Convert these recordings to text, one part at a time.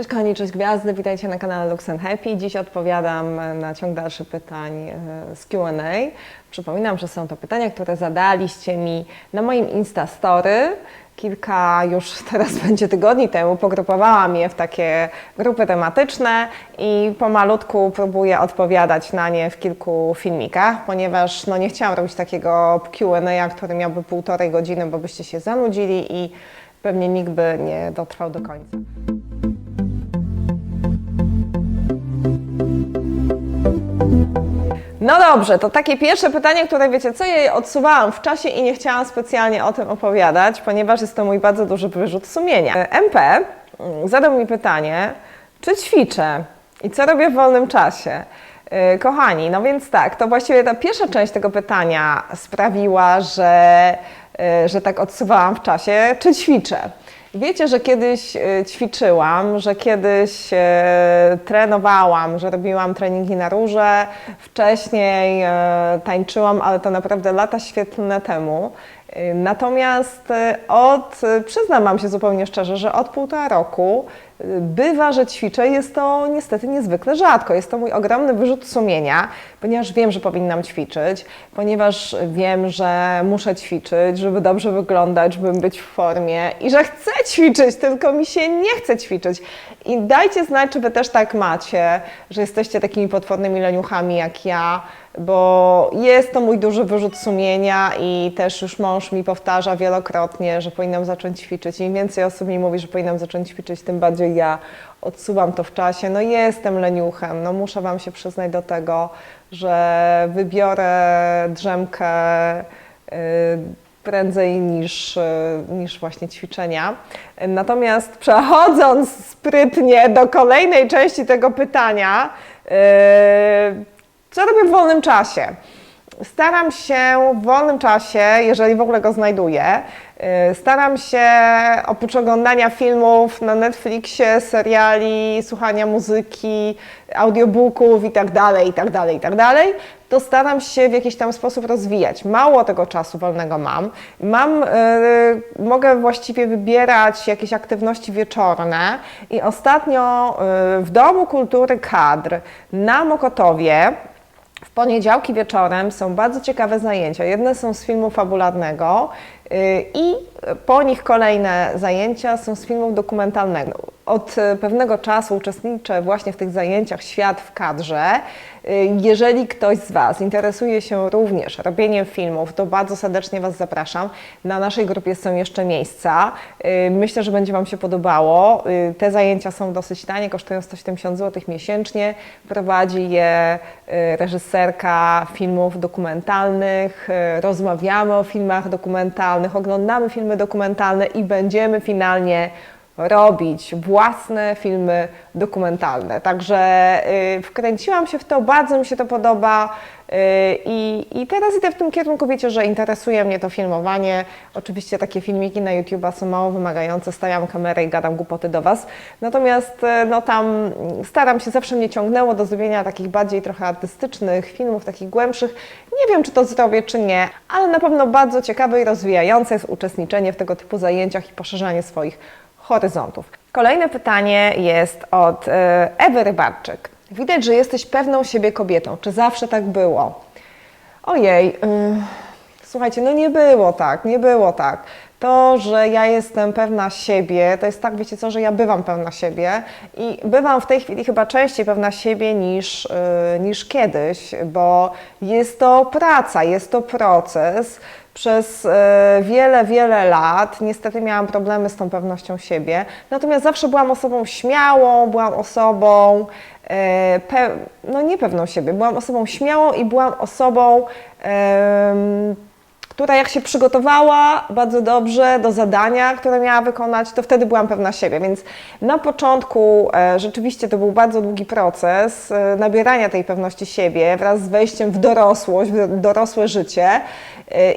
Cześć kochani, cześć gwiazdy, witajcie na kanale Lux Happy. Dziś odpowiadam na ciąg dalszy pytań e, z Q&A. Przypominam, że są to pytania, które zadaliście mi na moim Insta Story. Kilka już teraz będzie tygodni temu pogrupowałam je w takie grupy tematyczne i pomalutku próbuję odpowiadać na nie w kilku filmikach, ponieważ no, nie chciałam robić takiego Q&A, który miałby półtorej godziny, bo byście się zanudzili i pewnie nikt by nie dotrwał do końca. No dobrze, to takie pierwsze pytanie, które wiecie co, ja je odsuwałam w czasie i nie chciałam specjalnie o tym opowiadać, ponieważ jest to mój bardzo duży wyrzut sumienia. MP mm, zadał mi pytanie, czy ćwiczę i co robię w wolnym czasie. Yy, Kochani, no więc tak, to właściwie ta pierwsza część tego pytania sprawiła, że, yy, że tak odsuwałam w czasie, czy ćwiczę. Wiecie, że kiedyś e, ćwiczyłam, że kiedyś e, trenowałam, że robiłam treningi na róże, wcześniej e, tańczyłam, ale to naprawdę lata świetlne temu. Natomiast od, przyznam Wam się zupełnie szczerze, że od półtora roku bywa, że ćwiczę. Jest to niestety niezwykle rzadko. Jest to mój ogromny wyrzut sumienia, ponieważ wiem, że powinnam ćwiczyć, ponieważ wiem, że muszę ćwiczyć, żeby dobrze wyglądać, żeby być w formie i że chcę ćwiczyć, tylko mi się nie chce ćwiczyć. I dajcie znać, czy Wy też tak macie, że jesteście takimi potwornymi leniuchami jak ja, bo jest to mój duży wyrzut sumienia i też już mąż mi powtarza wielokrotnie, że powinnam zacząć ćwiczyć. Im więcej osób mi mówi, że powinnam zacząć ćwiczyć, tym bardziej ja odsuwam to w czasie. No jestem leniuchem, no muszę Wam się przyznać do tego, że wybiorę drzemkę yy, prędzej niż, yy, niż właśnie ćwiczenia. Natomiast przechodząc sprytnie do kolejnej części tego pytania, yy, co robię w wolnym czasie? Staram się w wolnym czasie, jeżeli w ogóle go znajduję, staram się oprócz oglądania filmów na Netflixie, seriali, słuchania muzyki, audiobooków i tak dalej, i tak dalej, i tak dalej, to staram się w jakiś tam sposób rozwijać. Mało tego czasu wolnego mam. Mam, yy, mogę właściwie wybierać jakieś aktywności wieczorne i ostatnio yy, w Domu Kultury Kadr na Mokotowie w poniedziałki wieczorem są bardzo ciekawe zajęcia. Jedne są z filmu fabularnego i po nich kolejne zajęcia są z filmu dokumentalnego. Od y, pewnego czasu uczestniczę właśnie w tych zajęciach Świat w kadrze. Y, Jeżeli ktoś z Was interesuje się również robieniem filmów, to bardzo serdecznie Was zapraszam. Na naszej grupie są jeszcze miejsca. Y, Myślę, że będzie Wam się podobało. Y, Te zajęcia są dosyć tanie, kosztują 170 zł miesięcznie. Prowadzi je y, reżyserka filmów dokumentalnych. Y, Rozmawiamy o filmach dokumentalnych, oglądamy filmy dokumentalne i będziemy finalnie robić własne filmy dokumentalne. Także y, wkręciłam się w to, bardzo mi się to podoba i, i teraz idę w tym kierunku. Wiecie, że interesuje mnie to filmowanie. Oczywiście takie filmiki na YouTube'a są mało wymagające, stawiam kamerę i gadam głupoty do Was. Natomiast y, no tam staram się, zawsze mnie ciągnęło do zrobienia takich bardziej trochę artystycznych filmów, takich głębszych. Nie wiem, czy to zrobię, czy nie, ale na pewno bardzo ciekawe i rozwijające jest uczestniczenie w tego typu zajęciach i poszerzanie swoich horyzontów. Kolejne pytanie jest od e, Ewy Rybarczyk. Widać, że jesteś pewną siebie kobietą. Czy zawsze tak było? Ojej, y, słuchajcie, no nie było tak, nie było tak. To, że ja jestem pewna siebie, to jest tak, wiecie co, że ja bywam pewna siebie i bywam w tej chwili chyba częściej pewna siebie niż, y, niż kiedyś, bo jest to praca, jest to proces. Przez e, wiele, wiele lat niestety miałam problemy z tą pewnością siebie, natomiast zawsze byłam osobą śmiałą, byłam osobą, e, no nie pewną siebie, byłam osobą śmiałą i byłam osobą, która jak się przygotowała bardzo dobrze do zadania, które miała wykonać, to wtedy byłam pewna siebie. Więc na początku e, rzeczywiście to był bardzo długi proces nabierania tej pewności siebie wraz z wejściem w dorosłość, w dorosłe życie.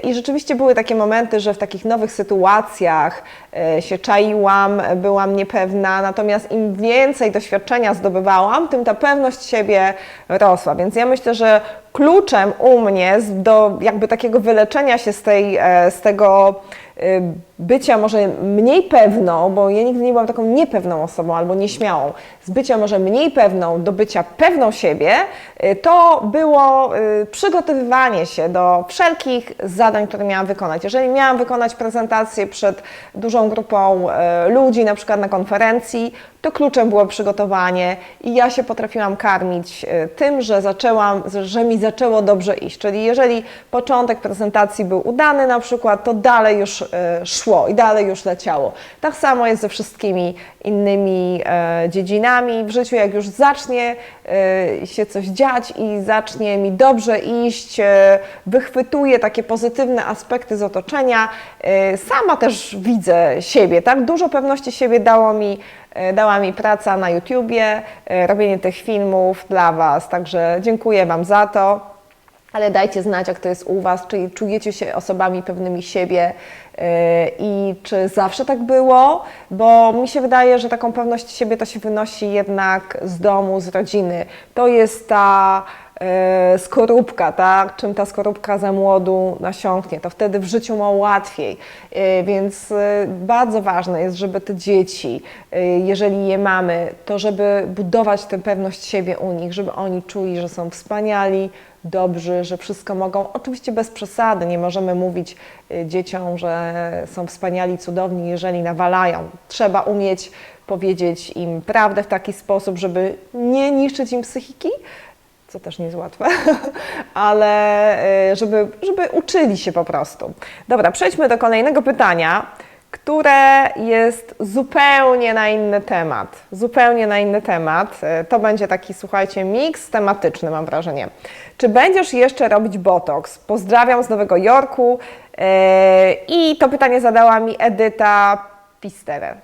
I rzeczywiście były takie momenty, że w takich nowych sytuacjach e, się czaiłam, byłam niepewna, natomiast im więcej doświadczenia zdobywałam, tym ta pewność siebie rosła. Więc ja myślę, że kluczem u mnie do jakby takiego wyleczenia się z, tej, e, z tego bycia może mniej pewną, bo ja nigdy nie byłam taką niepewną osobą albo nieśmiałą, z bycia może mniej pewną do bycia pewną siebie, y, to było y, przygotowywanie się do wszelkich zadań, które miałam wykonać. Jeżeli miałam wykonać prezentację przed dużą grupą y, ludzi, na przykład na konferencji, to kluczem było przygotowanie i ja się potrafiłam karmić y, tym, że zaczęłam, że mi zaczęło dobrze iść. Czyli jeżeli początek prezentacji był udany na przykład, to dalej już y, szło i dalej już leciało. Tak samo jest ze wszystkimi innymi e, dziedzinami w życiu, jak już zacznie e, się coś dziać i zacznie mi dobrze iść, e, wychwytuję takie pozytywne aspekty z otoczenia, e, sama też widzę siebie, tak? Dużo pewności siebie dało mi dała mi praca na YouTubie, e, robienie tych filmów dla Was, także dziękuję Wam za to. Ale dajcie znać, jak to jest u Was, czy czujecie się osobami pewnymi siebie yy, i czy zawsze tak było, bo mi się wydaje, że taką pewność siebie to się wynosi jednak z domu, z rodziny. To jest ta skorupka, tak? Czym ta skorupka za młodu nasiąknie, to wtedy w życiu ma łatwiej. Yy, Więc yy, bardzo ważne jest, żeby te dzieci, jeżeli je mamy, to żeby budować tę pewność siebie u nich, żeby oni czuli, że są wspaniali, dobrzy, że wszystko mogą. Oczywiście bez przesady, nie możemy mówić dzieciom, że są wspaniali, cudowni, jeżeli nawalają. Trzeba umieć powiedzieć im prawdę w taki sposób, żeby nie niszczyć im psychiki, co też nie jest łatwe, ale y, żeby, żeby uczyli się po prostu. Dobra, przejdźmy do kolejnego pytania które jest zupełnie na inny temat. Zupełnie na inny temat. E, To będzie taki, słuchajcie, miks tematyczny, mam wrażenie. Czy będziesz jeszcze robić botoks? Pozdrawiam z Nowego Jorku. E, I to pytanie zadała mi Edyta Pisterer.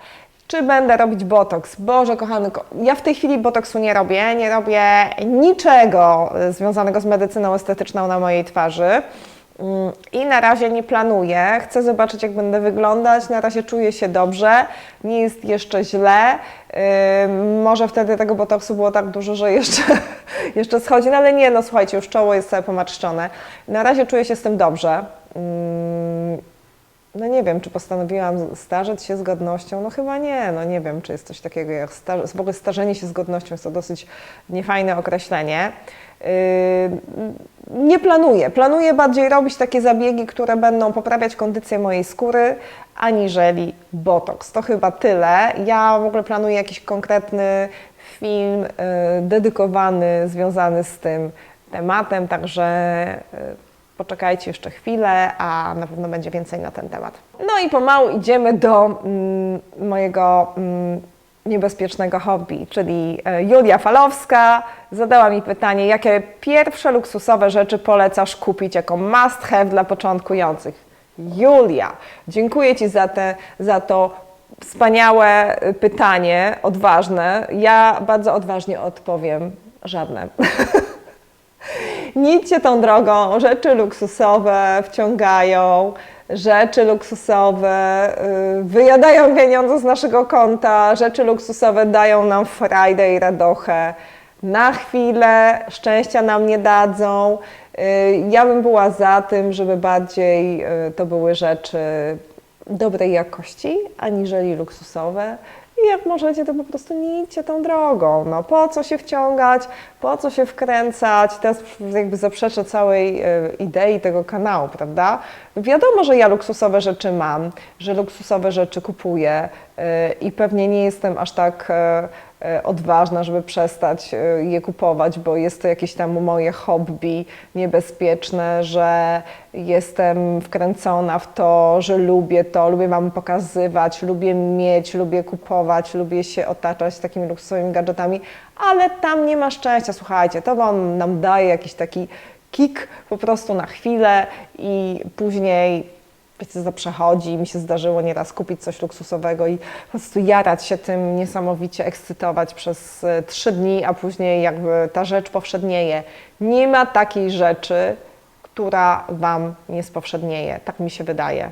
Czy będę robić botoks? Boże, kochany, ko- ja w tej chwili botoksu nie robię. Nie robię niczego e, związanego z medycyną estetyczną na mojej twarzy. Mm, I na razie nie planuję. Chcę zobaczyć, jak będę wyglądać. Na razie czuję się dobrze. Nie jest jeszcze źle. Ym, może wtedy tego botoksu było tak dużo, że jeszcze, jeszcze schodzi. No ale nie, no słuchajcie, już czoło jest całe pomarszczone. Na razie czuję się z tym dobrze. No nie wiem, czy postanowiłam starzeć się z godnością. No chyba nie, no nie wiem, czy jest coś takiego jak star- w ogóle starzenie się z godnością. Jest to dosyć niefajne określenie. Yy, nie planuję. Planuję bardziej robić takie zabiegi, które będą poprawiać kondycję mojej skóry, aniżeli botoks. To chyba tyle. Ja w ogóle planuję jakiś konkretny film yy, dedykowany, związany z tym tematem, także yy, poczekajcie jeszcze chwilę, a na pewno będzie więcej na ten temat. No i pomału idziemy do mm, mojego mm, niebezpiecznego hobby, czyli e, Julia Falowska zadała mi pytanie, jakie pierwsze luksusowe rzeczy polecasz kupić jako must have dla początkujących? Julia, dziękuję Ci za, te, za to wspaniałe y, pytanie, odważne. Ja bardzo odważnie odpowiem, żadne. Nie idźcie tą drogą. Rzeczy luksusowe wciągają, rzeczy luksusowe y, wyjadają pieniądze z naszego konta, rzeczy luksusowe dają nam frajdę i radochę. Na chwilę szczęścia nam nie dadzą. Y, Ja bym była za tym, żeby bardziej y, to były rzeczy dobrej jakości, aniżeli luksusowe. Jak możecie, to po prostu nie idźcie tą drogą. No po co się wciągać, po co się wkręcać? Teraz jakby zaprzeczę całej e, idei tego kanału, prawda? Wiadomo, że ja luksusowe rzeczy mam, że luksusowe rzeczy kupuję e, i pewnie nie jestem aż tak e, odważna, żeby przestać e, je kupować, bo jest to jakieś tam moje hobby niebezpieczne, że jestem wkręcona w to, że lubię to, lubię Wam pokazywać, lubię mieć, lubię kupować, lubię się otaczać takimi luksusowymi gadżetami, ale tam nie ma szczęścia, słuchajcie, to Wam nam daje jakiś taki kick po prostu na chwilę i później to przechodzi. Mi się zdarzyło nieraz kupić coś luksusowego i po prostu jarać się tym, niesamowicie ekscytować przez e, trzy dni, a później jakby ta rzecz powszednieje. Nie ma takiej rzeczy, która Wam nie spowszednieje. Tak mi się wydaje.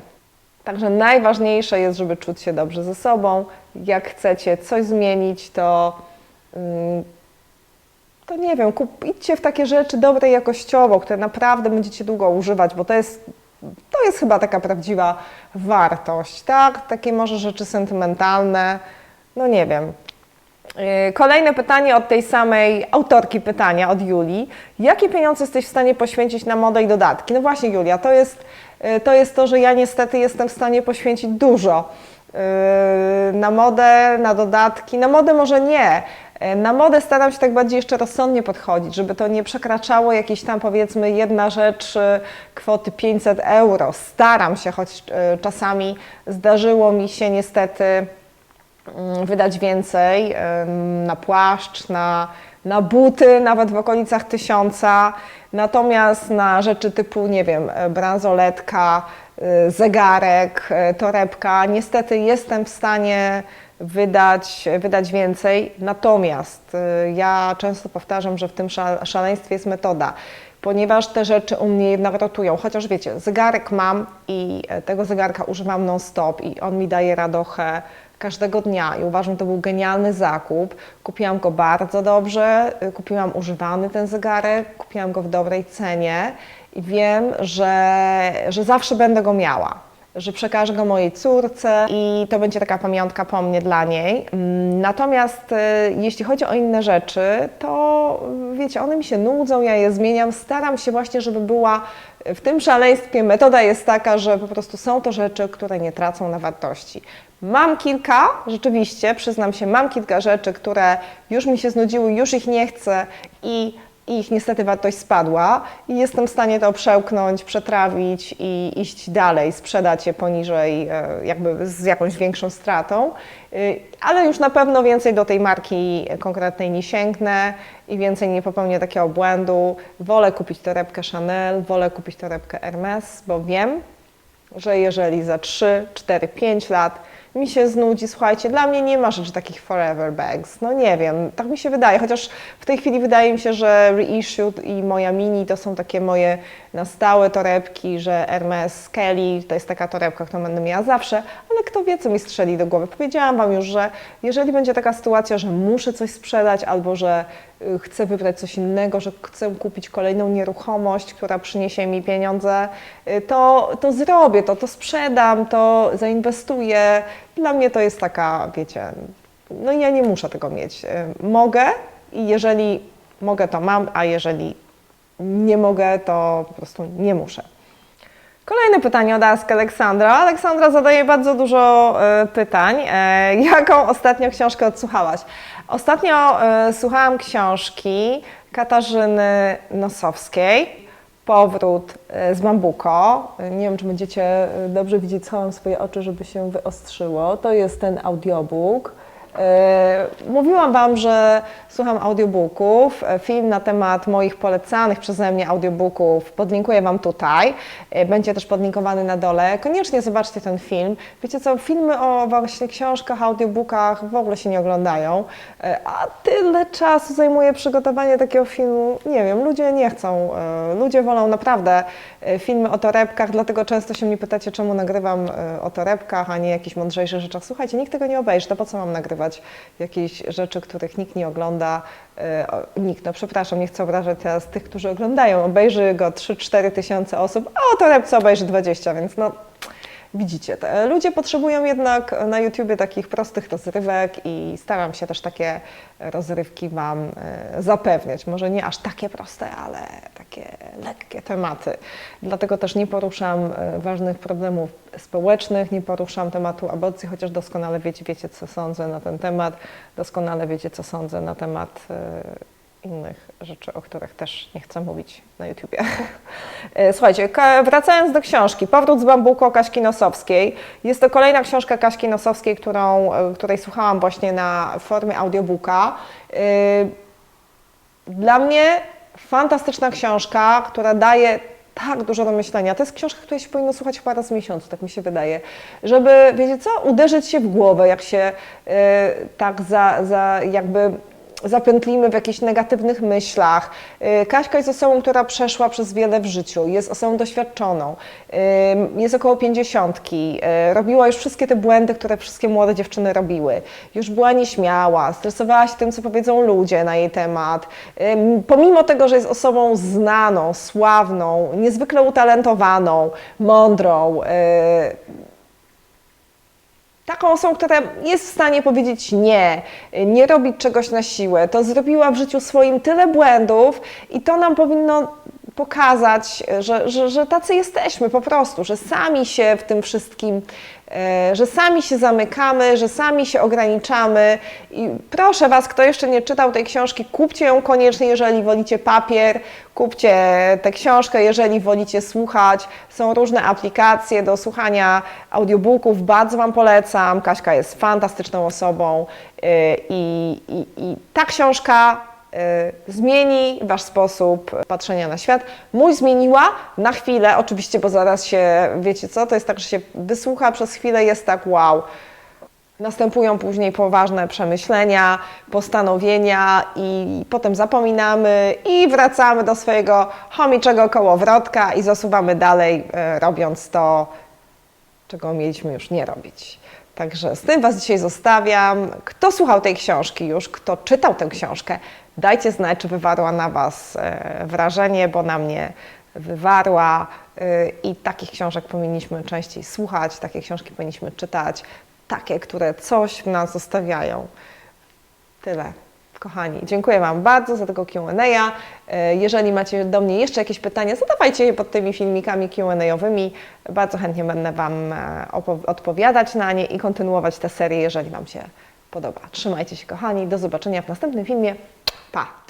Także najważniejsze jest, żeby czuć się dobrze ze sobą. Jak chcecie coś zmienić, to, mm, to nie wiem, kup, idźcie w takie rzeczy dobre jakościowo, które naprawdę będziecie długo używać, bo to jest to jest chyba taka prawdziwa wartość, tak? Takie może rzeczy sentymentalne, no nie wiem. Yy, Kolejne pytanie od tej samej autorki pytania, od Julii. Jakie pieniądze jesteś w stanie poświęcić na modę i dodatki? No właśnie, Julia, to jest, yy, to jest to, że ja niestety jestem w stanie poświęcić dużo yy, na modę, na dodatki. Na modę może nie. Yy, Na modę staram się tak bardziej jeszcze rozsądnie podchodzić, żeby to nie przekraczało jakiejś tam powiedzmy jedna rzecz yy, kwoty 500 euro. Staram się, choć yy, czasami zdarzyło mi się niestety mm, wydać więcej na płaszcz, na, na buty, nawet w okolicach tysiąca. Natomiast na rzeczy typu, nie wiem, e, bransoletka, zegarek, e, torebka, niestety jestem w stanie wydać, wydać więcej. Natomiast y, ja często powtarzam, że w tym szal- szaleństwie jest metoda. Ponieważ te rzeczy u mnie jednak rotują, chociaż wiecie, zegarek mam i e, tego zegarka używam non-stop i on mi daje radochę każdego dnia i uważam, że to był genialny zakup. Kupiłam go bardzo dobrze, y, kupiłam używany ten zegarek, kupiłam go w dobrej cenie i wiem, że, że zawsze będę go miała. Że przekażę go mojej córce i to będzie taka pamiątka po mnie dla niej. Mm, Natomiast y, jeśli chodzi o inne rzeczy, to y, wiecie, one mi się nudzą, ja je zmieniam. Staram się właśnie, żeby była w tym szaleństwie. Metoda jest taka, że po prostu są to rzeczy, które nie tracą na wartości. Mam kilka, rzeczywiście, przyznam się, mam kilka rzeczy, które już mi się znudziły, już ich nie chcę i i ich niestety wartość spadła i jestem w stanie to przełknąć, przetrawić i iść dalej, sprzedać je poniżej, e, jakby z jakąś większą stratą, Y, ale już na pewno więcej do tej marki konkretnej nie sięgnę i więcej nie popełnię takiego błędu. Wolę kupić torebkę Chanel, wolę kupić torebkę Hermes, bo wiem, że jeżeli za 3, 4, 5 lat mi się znudzi, słuchajcie, dla mnie nie ma rzeczy takich forever bags. No nie wiem, tak mi się wydaje, chociaż w tej chwili wydaje mi się, że Reissued i moja mini to są takie moje na stałe torebki, że Hermes Kelly to jest taka torebka, którą będę miała zawsze, ale kto wie, co mi strzeli do głowy. Powiedziałam Wam już, że jeżeli będzie taka sytuacja, że muszę coś sprzedać albo że chcę wybrać coś innego, że chcę kupić kolejną nieruchomość, która przyniesie mi pieniądze, y, to, to zrobię to, to sprzedam, to zainwestuję. Dla mnie to jest taka, wiecie, no ja nie muszę tego mieć. Y, Mogę i jeżeli mogę, to mam, a jeżeli nie mogę, to po prostu nie muszę. Kolejne pytanie od Ask Aleksandra. Aleksandra zadaje bardzo dużo e, pytań. E, jaką ostatnio książkę odsłuchałaś? Ostatnio e, słuchałam książki Katarzyny Nosowskiej. Powrót z Bambuko. E, Nie wiem, czy będziecie dobrze widzieć, schowam swoje oczy, żeby się wyostrzyło. To jest ten audiobook. E, Mówiłam Wam, że słucham audiobooków. E, Film na temat moich polecanych przeze mnie audiobooków podlinkuję Wam tutaj. E, Będzie też podlinkowany na dole. Koniecznie zobaczcie ten film. Wiecie co, filmy o właśnie książkach, audiobookach w ogóle się nie oglądają, a tyle czasu zajmuje przygotowanie takiego filmu. Nie wiem, ludzie nie chcą. Ludzie wolą naprawdę filmy o torebkach, dlatego często się mnie pytacie, czemu nagrywam o torebkach, a nie jakichś mądrzejszych rzeczach. Słuchajcie, nikt tego nie obejrzy, to po co mam nagrywać jakieś rzeczy, których nikt nie ogląda? E, Nikt, no przepraszam, nie chcę obrażać teraz tych, którzy oglądają. Obejrzy go 3-4 tysiące osób, a o torebce obejrzy 20, więc no widzicie, ludzie potrzebują jednak na YouTubie takich prostych rozrywek i staram się też takie rozrywki Wam e, zapewniać. Może nie aż takie proste, ale takie lekkie tematy. Dlatego też nie poruszam e, ważnych problemów społecznych, nie poruszam tematu aborcji, chociaż doskonale wiecie, wiecie, co sądzę na ten temat, doskonale wiecie, co sądzę na temat e, innych rzeczy, o których też nie chcę mówić na YouTubie. E, Słuchajcie, wracając do książki, Powrót z bambuko Kaśki Nosowskiej. Jest to kolejna książka Kaśki Nosowskiej, którą, e, której słuchałam właśnie na formie audiobooka. E, Dla mnie fantastyczna książka, która daje tak dużo do myślenia. To jest książka, której się powinno słuchać chyba raz w miesiącu, tak mi się wydaje. Żeby, wiecie co, uderzyć się w głowę, jak się tak za, za jakby zapętlimy w jakichś negatywnych myślach. Y, Kaśka jest osobą, która przeszła przez wiele w życiu, jest osobą doświadczoną, y, jest około pięćdziesiątki, y, robiła już wszystkie te błędy, które wszystkie młode dziewczyny robiły. Już była nieśmiała, stresowała się tym, co powiedzą ludzie na jej temat. Pomimo tego, że jest osobą znaną, sławną, niezwykle utalentowaną, mądrą, taką osobą, która jest w stanie powiedzieć nie, nie robić czegoś na siłę, to zrobiła w życiu swoim tyle błędów i to nam powinno pokazać, że, że, że tacy jesteśmy po prostu, że sami się w tym wszystkim, e, że sami się zamykamy, że sami się ograniczamy. I proszę Was, kto jeszcze nie czytał tej książki, kupcie ją koniecznie, jeżeli wolicie papier, kupcie tę książkę, jeżeli wolicie słuchać. Są różne aplikacje do słuchania audiobooków, bardzo Wam polecam. Kaśka jest fantastyczną osobą e, i, i, i ta książka zmieni Wasz sposób patrzenia na świat. Mój zmieniła na chwilę, oczywiście, bo zaraz się, wiecie co, to jest tak, że się wysłucha przez chwilę, jest tak wow. Następują później poważne przemyślenia, postanowienia i potem zapominamy i wracamy do swojego chomiczego kołowrotka i zasuwamy dalej, y, robiąc to, czego mieliśmy już nie robić. Także z tym Was dzisiaj zostawiam. Kto słuchał tej książki już, kto czytał tę książkę, dajcie znać, czy wywarła na Was e, wrażenie, bo na mnie wywarła e, i takich książek powinniśmy częściej słuchać, takie książki powinniśmy czytać, takie, które coś w nas zostawiają. Tyle. Kochani, dziękuję Wam bardzo za tego Q&A. E, Jeżeli macie do mnie jeszcze jakieś pytania, zadawajcie je pod tymi filmikami Q&A-owymi. Bardzo chętnie będę Wam odpowiadać na nie i kontynuować tę serię, jeżeli Wam się podoba. Trzymajcie się, kochani. Do zobaczenia w następnym filmie. Pá.